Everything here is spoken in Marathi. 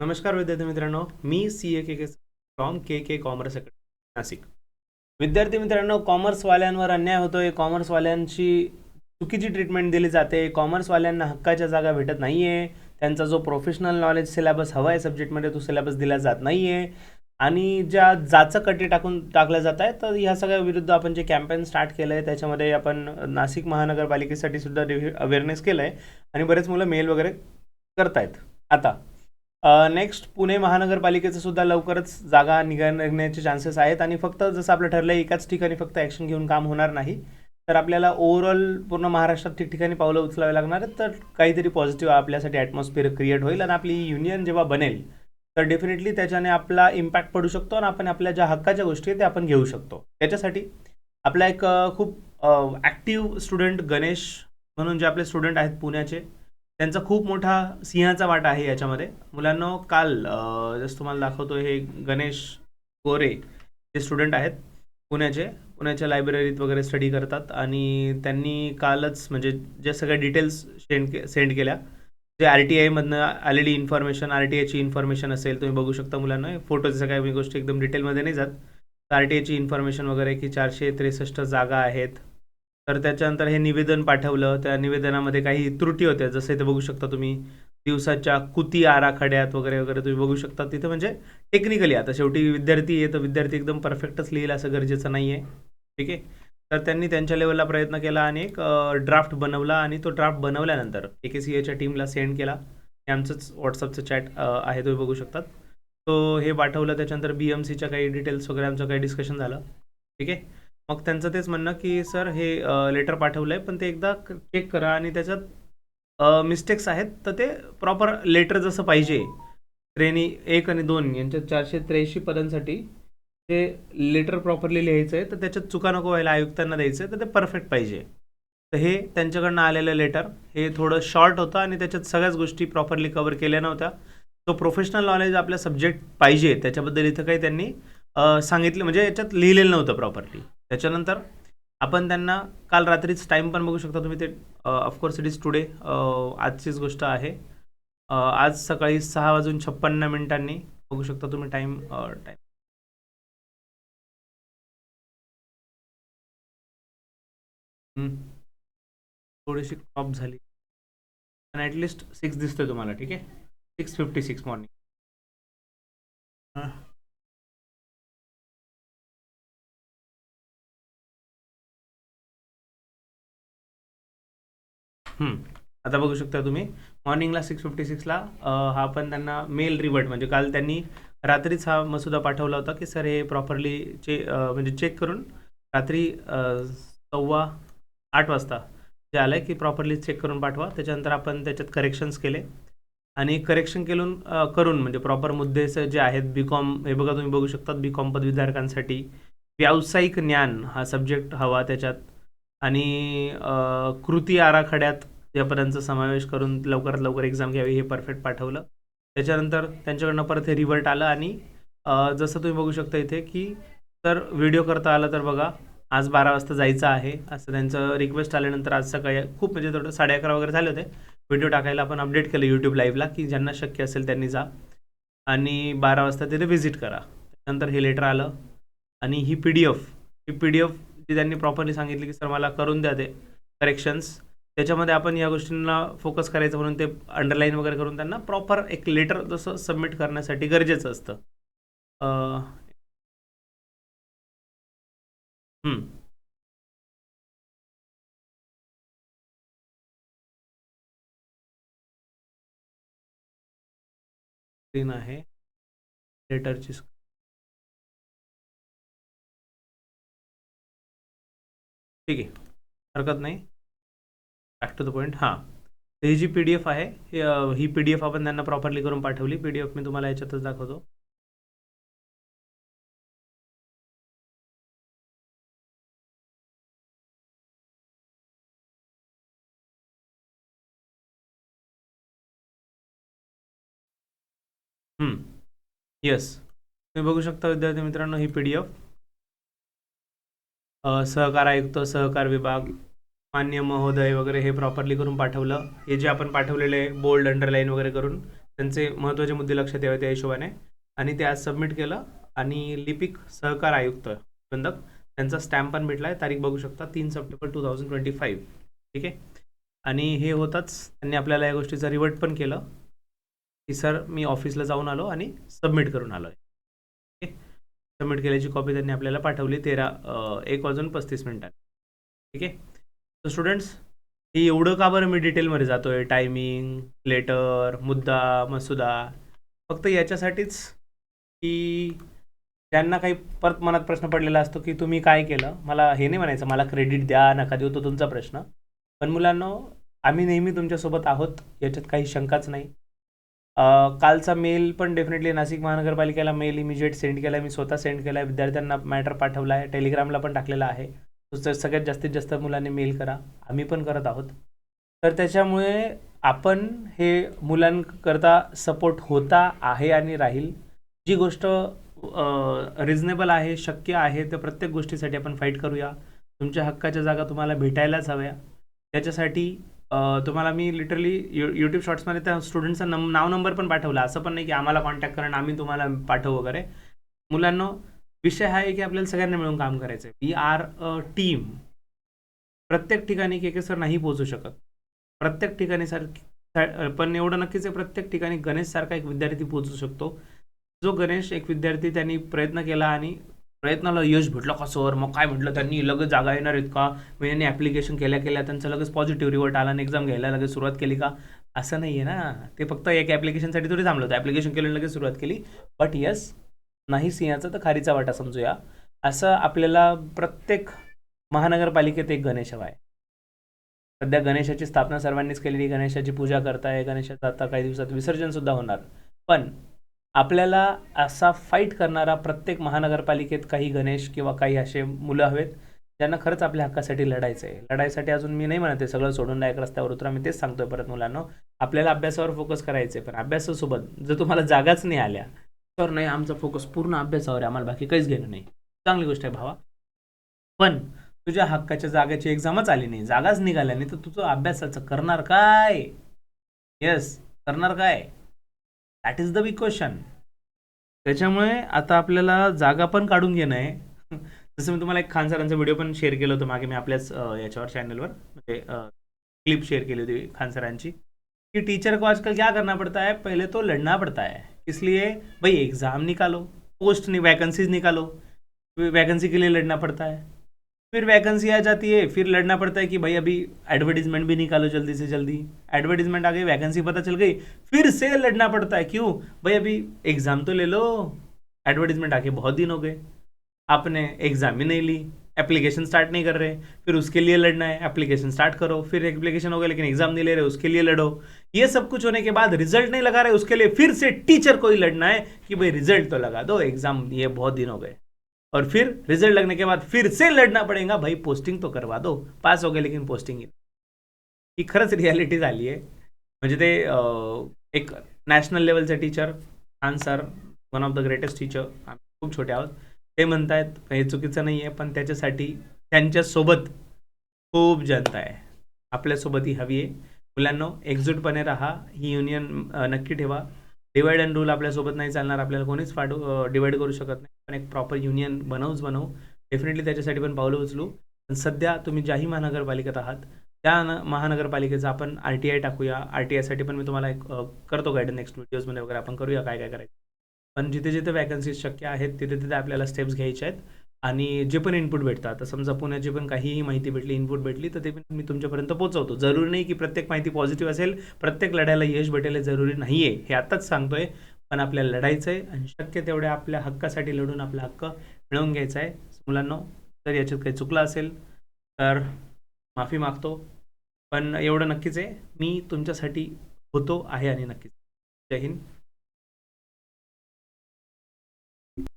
नमस्कार विद्यार्थी मित्रांनो मी C A K K from K K commerce academy Nashik. विद्यार्थी मित्रांनो कॉमर्सवाल्यांवर अन्याय होतोय. कॉमर्सवाल्यांची चुकीची ट्रीटमेंट दिली जाते. कॉमर्सवाल्यांना हक्काच्या जागा भेटत नाही आहे त्यांचा जो प्रोफेशनल नॉलेज सिलेबस हवा आहे सब्जेक्टमध्ये तो सिलेबस दिला जात नाही आहे आणि ज्या जाचं कटी टाकून टाकल्या जात आहे तर ह्या सगळ्या विरुद्ध आपण जे कॅम्पेन स्टार्ट केलं आहे त्याच्यामध्ये आपण नाशिक महानगरपालिकेसाठी सुद्धा अवेअरनेस केलं आहे आणि बरेच मुलं मेल वगैरे करतायत. आता नेक्स्ट पुणे महानगरपालिकेचं सुद्धा लवकरच जागा निघण्याचे चान्सेस आहेत आणि फक्त जसं आपलं ठरलं आहे एकाच ठिकाणी फक्त ॲक्शन घेऊन काम होणार नाही. तर आपल्याला ओव्हरऑल पूर्ण महाराष्ट्रात ठिकठिकाणी पावलं उचलावे लागणार आहेत तर काहीतरी पॉझिटिव्ह आपल्यासाठी ॲटमॉस्फिअर क्रिएट होईल आणि आपली युनियन जेव्हा बनेल तर डेफिनेटली त्याच्याने आपला इम्पॅक्ट पडू शकतो आणि आपण आपल्या ज्या हक्काच्या गोष्टी आहेत त्या आपण घेऊ शकतो. त्याच्यासाठी आपला एक खूप ॲक्टिव्ह स्टुडंट गणेश म्हणून जे आपले स्टुडंट आहेत पुण्याचे त्यांचा खूप मोठा सिंहाचा वाटा आहे याच्यामध्ये. मुलांना काल जसं तुम्हाला दाखवतो हे गणेश गोरे जे स्टुडंट आहेत पुण्याचे. पुण्याच्या लायब्ररीत वगैरे स्टडी करतात आणि त्यांनी कालच म्हणजे जे सगळ्या डिटेल्स सेंड के सेंड केल्या. जे आर टी आयमधनं आलेली इन्फॉर्मेशन आर टी आयची इन्फॉर्मेशन असेल तुम्ही बघू शकता मुलांना. फोटोच्या सगळ्या गोष्टी एकदम डिटेलमध्ये नाही जात. आर टी आयची इन्फॉर्मेशन वगैरे की चारशे त्रेसष्ट जागा आहेत. तर त्याच्यानंतर हे निवेदन पाठवलं. त्या निवेदनामध्ये काही त्रुटी होत्या. जसं इथे बघू शकता तुम्ही दिवसाच्या कुती आराखड्यात वगैरे वगैरे तुम्ही बघू शकता. तिथे म्हणजे टेक्निकली आता शेवटी विद्यार्थी आहे तर विद्यार्थी एकदम परफेक्टच लिहिलं असं गरजेचं नाही आहे ठीक आहे? तर त्यांनी त्यांच्या लेवलला प्रयत्न केला आणि एक ड्राफ्ट बनवला आणि तो ड्राफ्ट बनवल्यानंतर ए के सी एच्या टीमला सेंड केला. हे आमचंच व्हॉट्सअपचं चॅट आहे तुम्ही बघू शकतात. तो हे पाठवलं. त्याच्यानंतर बी एम सीच्या काही डिटेल्स वगैरे आमचं काही डिस्कशन झालं. ठीक आहे? मग त्यांचं तेच म्हणणं की सर हे लेटर पाठवलं आहे पण ते एकदा चेक करा आणि त्याच्यात मिस्टेक्स आहेत तर ते प्रॉपर लेटर जसं पाहिजे. श्रेणी एक आणि दोन यांच्या चारशे त्र्याऐंशी पदांसाठी ते लेटर प्रॉपरली लिहायचं आहे तर त्याच्यात चुका नको व्हायला आयुक्तांना द्यायचं आहे तर ते परफेक्ट पाहिजे. तर हे त्यांच्याकडनं आलेलं लेटर हे थोडं शॉर्ट होतं आणि त्याच्यात सगळ्याच गोष्टी प्रॉपरली कवर केल्या नव्हत्या. तो प्रोफेशनल नॉलेज आपल्या सब्जेक्ट पाहिजे त्याच्याबद्दल इथं काही त्यांनी सांगितलं म्हणजे याच्यात लिहिलेलं नव्हतं प्रॉपरली त्याच्यानंतर आपण त्यांना काल रात्रीच टाईम पण बघू शकता तुम्ही ते of course it is today आजचीच गोष्ट आहे. आज सकाळी सहा वाजून छप्पन्न मिनिटांनी बघू शकता तुम्ही टाईम टाईम थोडीशी क्रॉप झाली. पण ॲटलिस्ट सिक्स दिसतोय तुम्हाला ठीक आहे? सिक्स फिफ्टी सिक्स मॉर्निंग आता बघू शकता तुम्ही. मॉर्निंगला सिक्स फिफ्टी सिक्सला हा पण त्यांना मेल रिवर्ट म्हणजे काल त्यांनी रात्रीच हा मसुदा पाठवला होता की सर हे प्रॉपरली चे म्हणजे चेक करून रात्री सव्वा आठ वाजता जे आलं आहे की प्रॉपरली चेक करून पाठवा. त्याच्यानंतर आपण त्याच्यात करेक्शन्स केले आणि करेक्शन केलून करून म्हणजे प्रॉपर मुद्दे जे आहेत बी कॉम हे बघा तुम्ही बघू शकतात बी कॉम पदवीधारकांसाठी व्यावसायिक ज्ञान हा सब्जेक्ट हवा त्याच्यात. आणि कृती आराखड्यात या समावेश करून लवकरात लवकर एक्झाम घ्यावी हे परफेक्ट पाठवलं. त्याच्यानंतर त्यांच्याकडनं परत हे रिव्हर्ट आलं आणि जसं तुम्ही बघू शकता इथे की तर व्हिडिओ करता आला तर बघा आज बारा वाजता जायचं आहे असं त्यांचं रिक्वेस्ट आल्यानंतर आज सकाळी खूप म्हणजे थोडं साडे अकरा वगैरे झाले होते. व्हिडिओ टाकायला आपण अपडेट केलं यूट्यूब लाईव्हला की ज्यांना शक्य असेल त्यांनी जा. आणि बारा वाजता तिथे व्हिजिट करा. त्यानंतर हे लेटर आलं. आणि ही पी डी एफ ही पी डी एफ ती त्यांनी प्रॉपरली सांगितली की सर मला करून द्या ते करेक्शन्स त्याच्यामध्ये आपण या गोष्टींना फोकस करायचं म्हणून ते अंडरलाईन वगैरे करून त्यांना प्रॉपर एक लेटर जसं सबमिट करण्यासाठी गरजेचं असतं. हम्म. स्क्रीन आहे. लेटरची ठीक आहे. हरकत नाही. बॅक टू द पॉईंट हां. ही जी पी डी एफ आहे ही, ही पी डी एफ आपण त्यांना प्रॉपरली करून पाठवली. पी डी एफ मी तुम्हाला याच्यातच दाखवतो. येस तुम्ही बघू शकता विद्यार्थी मित्रांनो ही पी डी एफ सहकार आयुक्त सहकार विभाग मान्य महोदय वगैरे हे प्रॉपरली करून पाठवलं. हे जे आपण पाठवलेले बोल्ड अंडरलाईन वगैरे करून त्यांचे महत्त्वाचे मुद्दे लक्षात यावे त्या हिशोबाने. आणि ते आज सबमिट केलं. आणि लिपिक सहकार आयुक्त बंधक त्यांचा स्टॅम्प पण भेटला आहे तारीख बघू शकता तीन September two thousand twenty five ठीक आहे? आणि हे होताच त्यांनी आपल्याला या गोष्टीचं रिवर्ट पण केलं. की सर मी ऑफिसला जाऊन आलो आणि सबमिट करून आलो आहे सबमिट केल्याची कॉपी त्यांनी आपल्याला पाठवली तेरा एक वाजून पस्तीस मिनिटांनी. ठीक आहे? तर स्टुडंट्स हे एवढं का बरं मी डिटेलमध्ये जातो आहे टायमिंग लेटर मुद्दा मसुदा फक्त याच्यासाठीच की त्यांना काही परत मनात प्रश्न पडलेला असतो की तुम्ही काय केलं? मला हे नाही म्हणायचं मला क्रेडिट द्या नका देऊ तो तुमचा प्रश्न. पण मुलांनो आम्ही नेहमी तुमच्यासोबत आहोत याच्यात काही शंकाच नाही. कालचा मेल पण डेफिनेटली नाशिक महानगरपालिकेला मेल इमिजिएट सेंड केला मी स्वतः सेंड केला आहे विद्यार्थ्यांना मॅटर पाठवला आहे टेलिग्रामला पण टाकलेला आहे. तर सगळ्यात जास्तीत जास्त मुलांनी मेल करा. आम्ही पण करत आहोत. तर त्याच्यामुळे आपण हे मुलांकरता सपोर्ट होता आहे आणि राहील. जी गोष्ट रिझनेबल आहे शक्य आहे तर प्रत्येक गोष्टीसाठी आपण फाईट करूया. तुमच्या हक्काच्या जागा तुम्हाला भेटायलाच हव्या. त्याच्यासाठी तुम्हाला मी लिटरली यू यूट्यूब शॉर्ट्समध्ये त्या स्टुडंटचा नम नाव नंबर पण पाठवला. असं पण नाही की आम्हाला कॉन्टॅक्ट करा आम्ही तुम्हाला पाठवू वगैरे. मुलांना विषय हा आहे की आपल्याला सगळ्यांना मिळून काम करायचं आहे वी आर अ टीम प्रत्येक ठिकाणी के के सर नाही पोहोचू शकत. प्रत्येक ठिकाणी सर पण एवढं नक्कीच आहे प्रत्येक ठिकाणी गणेशसारखा एक विद्यार्थी पोहोचू शकतो. जो गणेश एक विद्यार्थी त्यांनी प्रयत्न केला आणि प्रयत्नाला यश भेटलं का सर? मग काय म्हटलं त्यांनी? लगेच जागा येणार आहेत का? मग यांनी ॲप्लिकेशन केल्या केल्या त्यांचा लगेच पॉझिटिव्ह रिवर्ट आला आणि एक्झाम घ्यायला लगेच सुरुवात केली का? असं नाही आहे ना. ते फक्त एक ॲप्लिकेशनसाठी थोडी थांबलं होतं. ॲप्लिकेशन केलं लगेच सुरुवात केली. बट यस नाही सिंहाचा तर खारीचा वाटा समजूया. असं आपल्याला प्रत्येक महानगरपालिकेत एक गणेश हवा आहे. सध्या गणेशाची स्थापना सर्वांनीच केलेली गणेशाची पूजा करताय गणेशाचं आता काही दिवसात विसर्जन सुद्धा होणार. पण आपल्याला असा फाईट करणारा प्रत्येक महानगरपालिकेत काही गणेश किंवा काही असे मुलं हवेत ज्यांना खरंच आपल्या हक्कासाठी लढायचं आहे. लढाईसाठी अजून मी नाही म्हणत आहे सगळं सोडून डायरेक्ट रस्त्यावर उतरा. मी तेच सांगतोय परत मुलांना. आपल्याला अभ्यासावर फोकस करायचं आहे पण अभ्यासासोबत जर तुम्हाला जागाच नाही आल्या तर नाही आमचा फोकस पूर्ण अभ्यासावर आहे. आम्हाला बाकी काहीच घेणं नाही. चांगली गोष्ट आहे भावा. पण तुझ्या हक्काच्या जागेची एक्झामच आली नाही. जागाच निघाल्या नाही तर तुझं अभ्यासाचं करणार काय? येस करणार काय? That is the big question त्याच्यामुळे आता आपल्याला जागा पण काढून घेणं आहे. जसं मी तुम्हाला एक खान सरांचा व्हिडिओ पण शेअर केलं होतं मागे मी आपल्याच याच्यावर चॅनलवर म्हणजे क्लिप शेअर केली होती खान सरांची. कि टीचर को आजकल क्या करना पड़ता है? पहले तो लड़ना पड़ता है. इसलिए भाई एग्ज़ाम निकालो. पोस्ट नहीं वैकेंसीज निकालो. वैकेंसी के लिए लड़ना पड़ता है. फिर वैकेंसी आ जाती है, फिर लड़ना पड़ता है कि भाई अभी एडवर्टीजमेंट भी निकालो जल्दी से जल्दी। एडवर्टीजमेंट आ गई वैकेंसी पता चल गई, फिर से लड़ना पड़ता है। क्यों? भाई अभी एग्ज़ाम तो ले लो। एडवर्टीजमेंट आके बहुत दिन हो गए। आपने एग्ज़ाम ही नहीं ली एप्लीकेशन स्टार्ट नहीं कर रहे। फिर उसके लिए लड़ना है एप्लीकेशन स्टार्ट करो। फिर एप्लीकेशन हो गया, लेकिन एग्ज़ाम नहीं ले रहे, उसके लिए लड़ो। ये सब कुछ होने के बाद रिज़ल्ट नहीं लगा रहे, उसके लिए फिर से टीचर को ही लड़ना है कि भाई रिज़ल्ट तो लगा दो एग्ज़ाम ये बहुत दिन हो गए। और फिर रिजल्ट लगने के बाद फिर से लड़ना पड़ेगा भाई पोस्टिंग तो करवा दो पास हो गए लेकिन पोस्टिंग ही खरंच रियालिटी झाली आहे. म्हणजे ते एक नॅशनल लेवलचे teacher Khan sir one of the greatest teacher आम्ही खूप छोटे आहोत. ते म्हणतायत हे चुकीचं नाही आहे पण त्याच्यासाठी त्यांच्यासोबत खूप जनता आहे. आपल्यासोबत ही हवी आहे. मुलांनो एकजूटपणे राहा. ही युनियन नक्की ठेवा. डिवाइड अँड रूल आपल्यासोबत नाही चालणार. आपल्याला कोणीच फाडू डिवाइड करू शकत नाही. पण एक प्रॉपर युनियन बनवूच बनवू. डेफिनेटली त्याच्यासाठी पण पावलं उचलू. पण सध्या तुम्ही ज्याही महानगरपालिकेत आहात त्या न- महानगरपालिकेचं आपण आर टी आय टाकूया. आर टी आयसाठी पण मी तुम्हाला एक करतो गाईड नेक्स्ट व्हिडिओजमध्ये वगैरे आपण करूया काय काय करायचं. पण जिथे जिथे वॅकन्सीज शक्य आहेत तिथे तिथे आपल्याला स्टेप्स घ्यायचे आहेत. आणि जे पण इनपुट भेटतात समजा पुण्याची पण काहीही माहिती भेटली इनपुट भेटली तर ते पण मी तुमच्यापर्यंत पोहोचवतो. जरुरी नाही की प्रत्येक माहिती पॉझिटिव्ह असेल प्रत्येक लढ्याला यश भेटेल जरुरी नाही आहे हे आत्ताच सांगतोय. पण आपल्याला लढायचं आहे आणि शक्य तेवढ्या आपल्या हक्कासाठी लढून आपला हक्क मिळवून घ्यायचा आहे. मुलांना जर याच्यात काही चुकलं असेल तर माफी मागतो. पण एवढं नक्कीच आहे. मी तुमच्यासाठी होतो आहे आणि नक्कीच. जय हिंद.